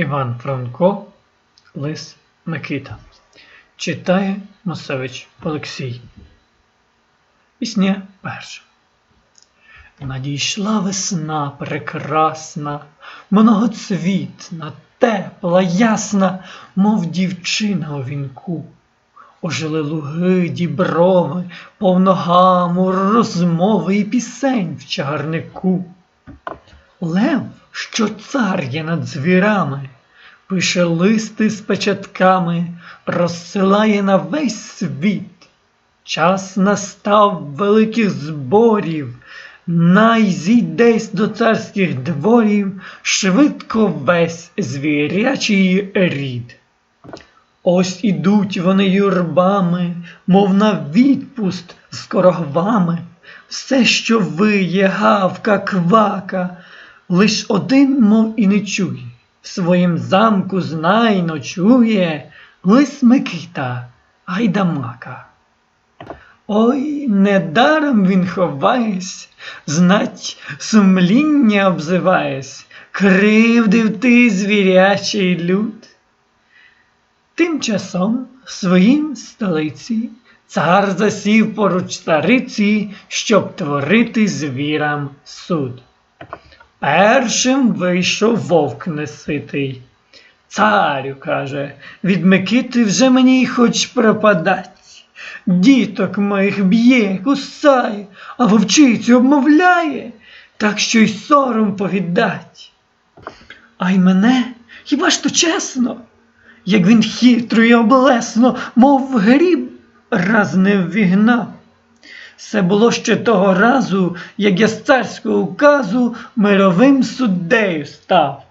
Іван Франко, Лис Микита. Читає Мосевич Олексій. Пісня перша. Надійшла весна прекрасна, многоцвітна, тепла, ясна, мов дівчина у вінку. Ожили луги, діброви, повно гаму, розмови і пісень в чагарнику. Лев, що цар є над звірами, пише листи з печатками, розсилає на весь світ. Час настав великих зборів, най зійдесь до царських дворів швидко весь звірячий рід. Ось ідуть вони юрбами, мов на відпуст з корогвами. Все, що виє, гавка, квака, лиш один, мов і не чує. В своїм замку знай ночує лис Микита Гайдамака. Ой, недаром він ховаєсь, знать сумління обзиваєсь, кривдив ти звірячий люд. Тим часом в своїм столиці цар засів поруч цариці, щоб творити звірам суд. Першим вийшов вовк неситий. Царю, каже, від Микити вже мені хоч пропадать. Діток моїх б'є, кусає, а вовчицю обмовляє, так що й сором погидать. А й мене, хіба ж то чесно? Як він хитро й облесно, мов гріб, раз не ввігнав. Це було ще того разу, як я з царського указу мировим суддею став.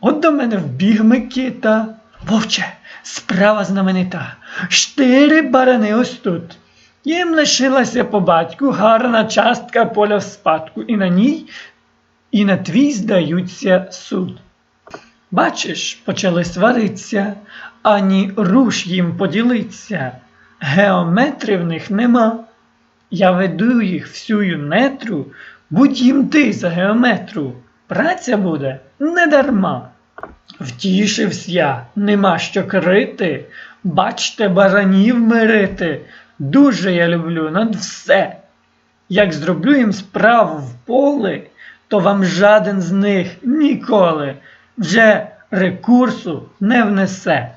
От до мене вбіг Микита. Вовче, справа знаменита. Штири барани ось тут. Їм лишилася по батьку гарна частка поля в спадку, і на ній, і на твій здаються суд. Бачиш, почали свариться, ані руш їм поділиться. Геометри в них нема. Я веду їх всю нетру, будь їм ти за геометру. Праця буде недарма. Втішився я, нема що крити, бачте, баранів мирити. Дуже я люблю над все. Як зроблю їм справу в поле, то вам жаден з них ніколи вже рекурсу не внесе.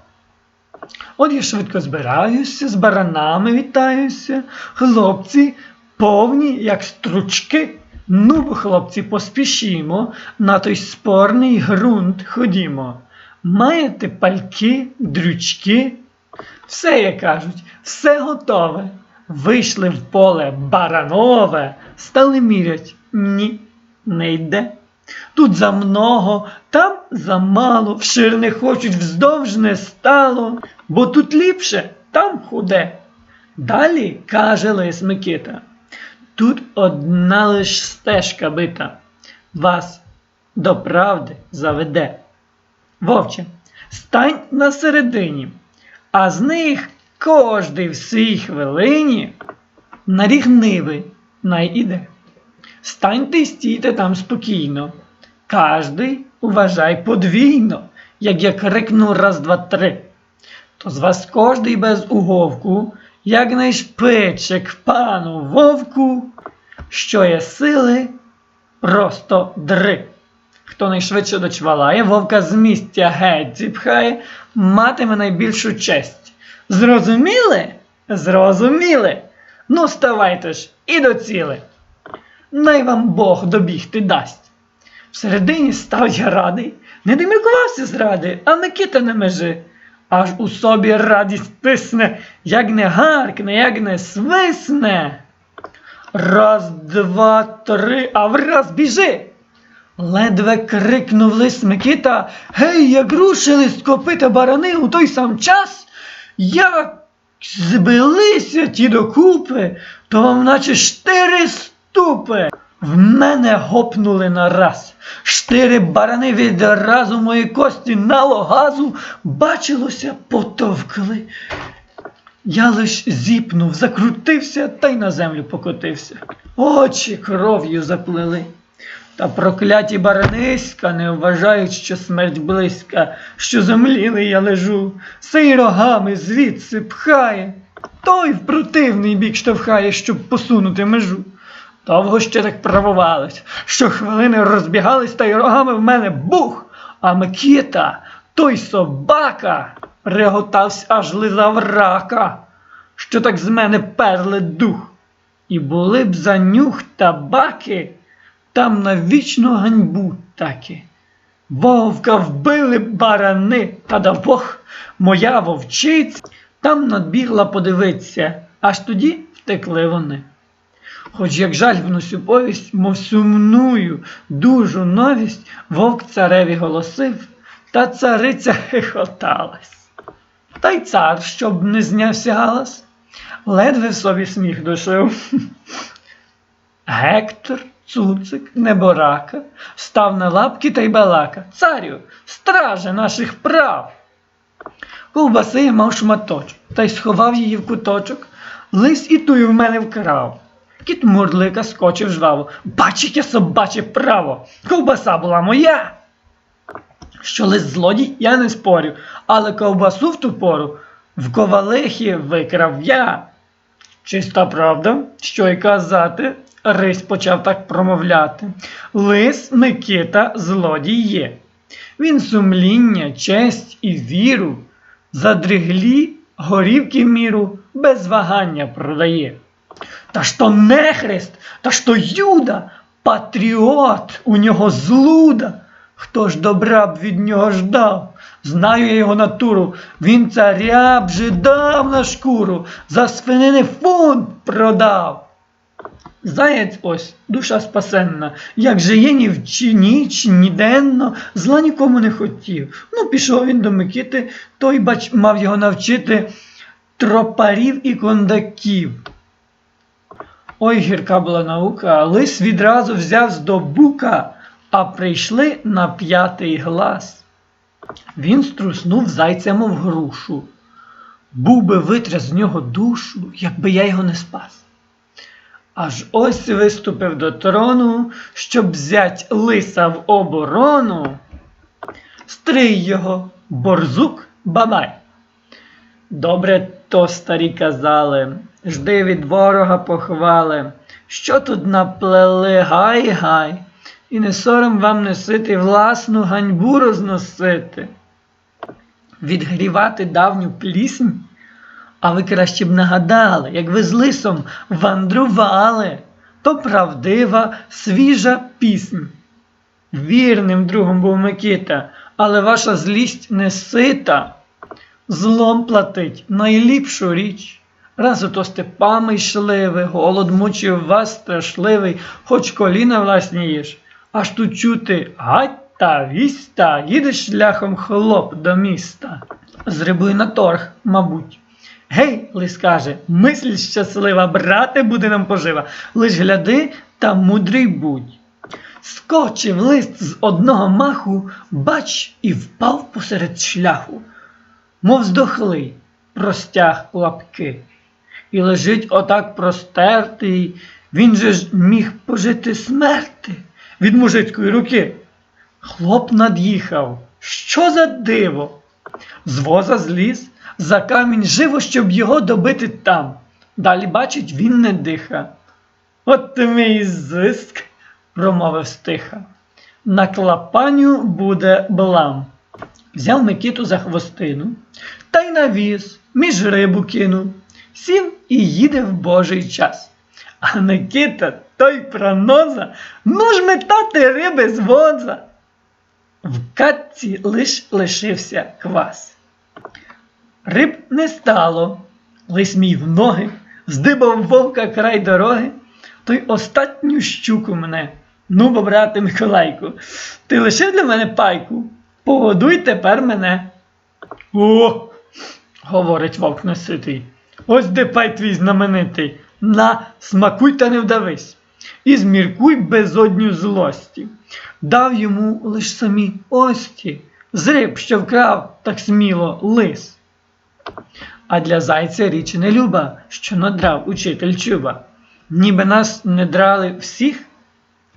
От я швидко збираюся, з баранами вітаюся, хлопці повні, як стручки. Ну, хлопці, поспішімо, на той спорний ґрунт ходімо. Маєте пальки, дрючки? Все, як кажуть, все готове. Вийшли в поле баранове, стали мірять. Ні, не йде. Тут за много, там замало, вшир не хочуть, вздовж не стало, бо тут ліпше, там худе. Далі каже Лис Микита, тут одна лиш стежка бита, вас до правди заведе. Вовче, стань на середині, а з них кожний в своїй хвилині на ріг ниви най іде. Станьте й стійте там спокійно. Кожний уважай подвійно, як я крикну раз, два, три. То з вас кожний без уговку, як найшпиче к пану вовку, що є сили, просто дри. Хто найшвидше дочвалає, вовка з місця геть зіпхає, матиме найбільшу честь. Зрозуміли? Зрозуміли. Ну, ставайте ж і до ціле. Най вам Бог добігти дасть. Всередині став я радий, не димикувався зради, а Микита не межи. Аж у собі радість тисне, як не гаркне, як не свисне. Раз, два, три, а враз біжи. Ледве крикнув лис Микита, гей, як рушили з копита барани у той сам час, як збилися ті докупи, то вам наче штири ступи. В мене гопнули нараз. Штири барани відразу мої кості нало газу, бачилося, потовкли. Я лиш зіпнув, закрутився та й на землю покотився. Очі кров'ю заплили. Та прокляті бараниська не вважають, що смерть близька, що землілий я лежу, сей рогами звідси пхає, той в противний бік штовхає, щоб посунути межу. Довго ще так правувались, що хвилини розбігались, та й рогами в мене бух, а Микита, той собака, реготався, аж лизав рака, що так з мене перли дух. І були б за нюх табаки, там на вічну ганьбу таки. Вовка вбили барани, та да Бог, моя вовчиця, там надбігла подивитися, аж тоді втекли вони. Хоч як жаль вносю повість, мов сумную, дужу новість, вовк цареві голосив, та цариця хихоталась. Та й цар, щоб не знявся галас, ледве собі сміх душив. Гектор, цуцик, неборака, став на лапки та й балака. Царю, страже наших прав. Ковбаси мав шматочок, та й сховав її в куточок. Лис і тую в мене вкрав. Кіт мурлика скочив жваво. Бач, яке собаче право! Ковбаса була моя. Що лис злодій, я не спорю, але ковбасу в ту пору в ковалихі викрав я. Чиста правда, що й казати, Рись почав так промовляти. Лис Микита злодій є. Він сумління, честь і віру, задриглі горівки міру без вагання продає. Та ж то нехрест, та ж то юда, патріот, у нього злуда. Хто ж добра б від нього ждав? Знаю я його натуру, він царя б же дав на шкуру, за свинини фунт продав. Заєць ось, душа спасенна, як же є ні в ніч, ні денно, зла нікому не хотів. Ну, пішов він до Микити, той бач мав його навчити тропарів і кондаків. Ой, гірка була наука, лис відразу взяв з до бука, а прийшли на п'ятий глас. Він струснув зайця, мов грушу. Був би витряс з нього душу, якби я його не спас. Аж ось виступив до трону, щоб взять лиса в оборону. Стрий його, борзук, бабай. Добре то старі казали, жди від ворога похвали, що тут наплели гай гай, і не сором вам носити власну ганьбу розносити, відгрівати давню пліснь, а ви краще б нагадали, як ви з лисом вандрували, то правдива, свіжа пісня. Вірним другом був Микита, але ваша злість не сита. Злом платить найліпшу річ. Раз ото степами йшли ви, голод мучив вас страшливий, хоч коліна власні їж. Аж тут чути гать та віста, їдеш шляхом хлоп до міста. Зрибуй на торг, мабуть. Гей, лис каже, мисль щаслива, брате, буде нам пожива. Лиш гляди та мудрий будь. Скочив лист з одного маху, бач, і впав посеред шляху мов здохлий, простяг лапки. І лежить отак простертий, він же ж міг пожити смерти від мужицької руки. Хлоп над'їхав. Що за диво? З воза зліз, за камінь живо, щоб його добити там. Далі, бачить, він не диха. От ти мій зиск, промовив стиха. На клапаню буде блам взяв Микиту за хвостину та й навіз, між рибу кинув, сів і їде в божий час. А Микита той проноза, ну ж метати риби з водза. В катці лиш лишився квас. Риб не стало, лис мій в ноги, здибав вовка край дороги, той остатню щуку мене. Ну, бо, брате Миколайку, ти лишив для мене пайку. Погодуй тепер мене. О, говорить вовк неситий. Ось де пай твій знаменитий. На, смакуй та не вдавись. І зміркуй безодню злості. Дав йому лиш самі ості, зриб, що вкрав так сміло лис. А для зайця річ не люба, що надрав учитель чуба. Ніби нас не драли всіх,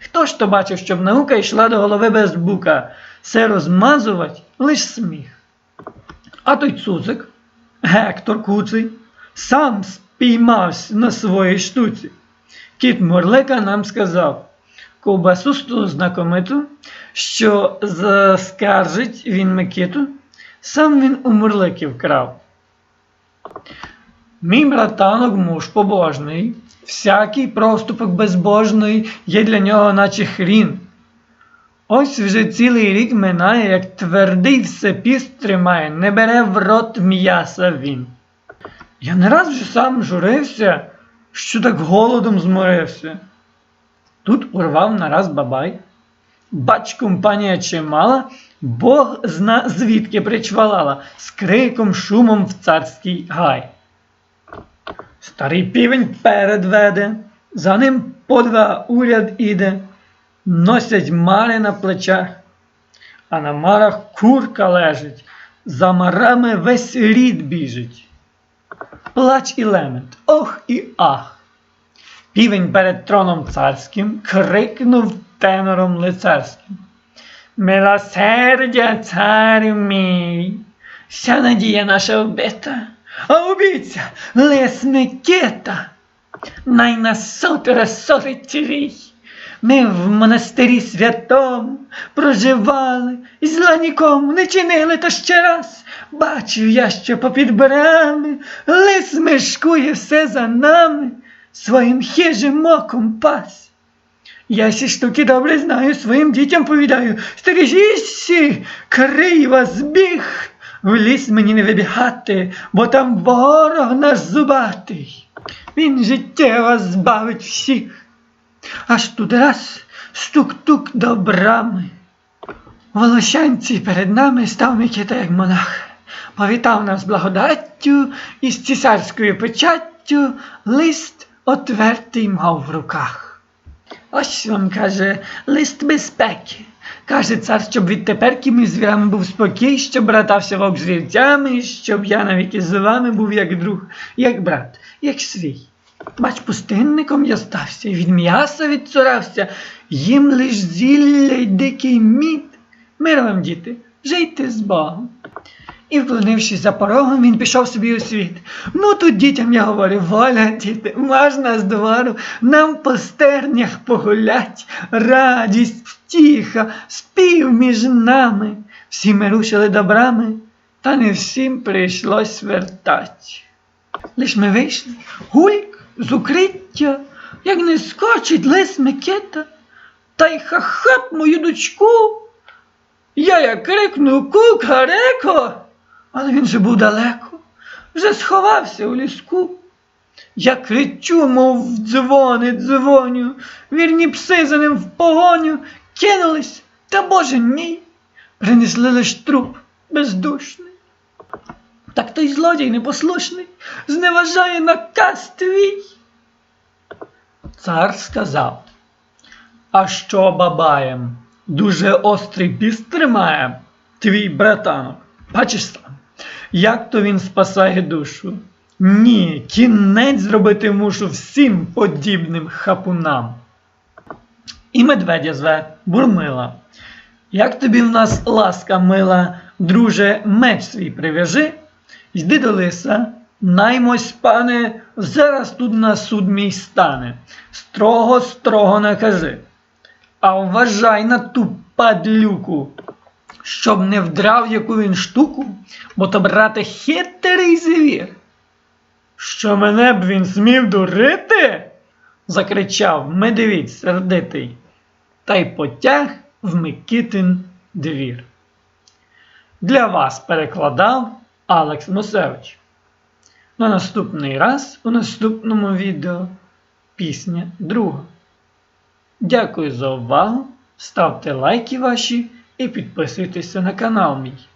Хто ж то бачив, щоб наука йшла до голови без бука, все розмазувать лиш сміх. А той цуцик, Гектор Куций, сам спіймався на своїй штуці. Кіт Морлика нам сказав ковбасу знакомиту, що заскаржить він Микиту, сам він у Мурлики вкрав. Мій братанок муж побожний, всякий проступок безбожний є для нього, наче хрін. Ось вже цілий рік минає, як твердий все піст тримає, не бере в рот м'яса він. Я не раз вже сам журився, що так голодом зморився. Тут урвав нараз бабай. Бач, компанія чимала, Бог зна звідки причвалала, з криком, шумом в царський гай. Старий півень перед веде, за ним по два уряд іде, носять мари на плечах, а на марах курка лежить, за марами весь рід біжить. Плач і лемент, ох і ах. Півень перед троном царським крикнув тенором лицарським. Милосердя, царю мій, вся надія наша вбита, а убійця лис Микита, най нас сотера сорить рій. Ми в монастирі святому проживали, і зла нікому не чинили, та ще раз бачив я, що попід брами лис мешкує все за нами, своїм хижим оком пас. Я ці штуки добре знаю, своїм дітям повідаю. Стережіться, крий вас біг, в ліс мені не вибігати, бо там ворог наш зубатий. Він життя вас збавить всіх. Аж тут раз стук-тук до брами. Волощанці перед нами став Микита як монах. Повітав нас благодаттю і з цісарською печаттю лист отвертий мав в руках. Ось вам каже лист безпеки. Каже цар, щоб відтепер з звірами був спокій, щоб братався вовк з вівцями, щоб я навіки з вами був як друг, як брат, як свій. Бач, пустинником я стався, і від м'яса відцурався, їм лиш зілля й дикий мід. Мир вам, діти, жийте з Богом. І, вклонившись за порогом, він пішов собі у світ. Ну тут дітям я говорю, воля, діти, можна з двору, нам по стернях погулять, радість, втіха, спів між нами. Всі ми рушили добрами, та не всім прийшлось вертать. Лиш ми вийшли, гульк з укриття, як не скочить лис Микита, та й хахап мою дочку. Я як крикну кукареко, але він же був далеко, вже сховався у ліску. Я кричу, мов дзвони дзвоню, вірні пси за ним в погоню кинулись, та боже мій, принесли лиш труп бездушний. Так той злодій непослушний зневажає наказ твій. Цар сказав, а що бабаєм? Дуже острий піст тримає твій братанок. Бачиш як то він спасає душу. Ні, кінець зробити мушу всім подібним хапунам. І медведя зве бурмила. Як тобі в нас ласка мила, друже, меч свій прив'яжи, йди до лиса, наймось, пане, зараз тут на суд мій стане. Строго, строго накажи. А вважай на ту падлюку, щоб не вдрав яку він штуку, бо то, брате, хитрий звір. Що мене б він смів дурити? закричав медвідь сердитий, та й потяг в Микитин двір. Для вас перекладав Алекс Мосевич. На наступний раз у наступному відео пісня друга. Дякую за увагу. Ставте лайки ваші і підписуйтеся на канал мій.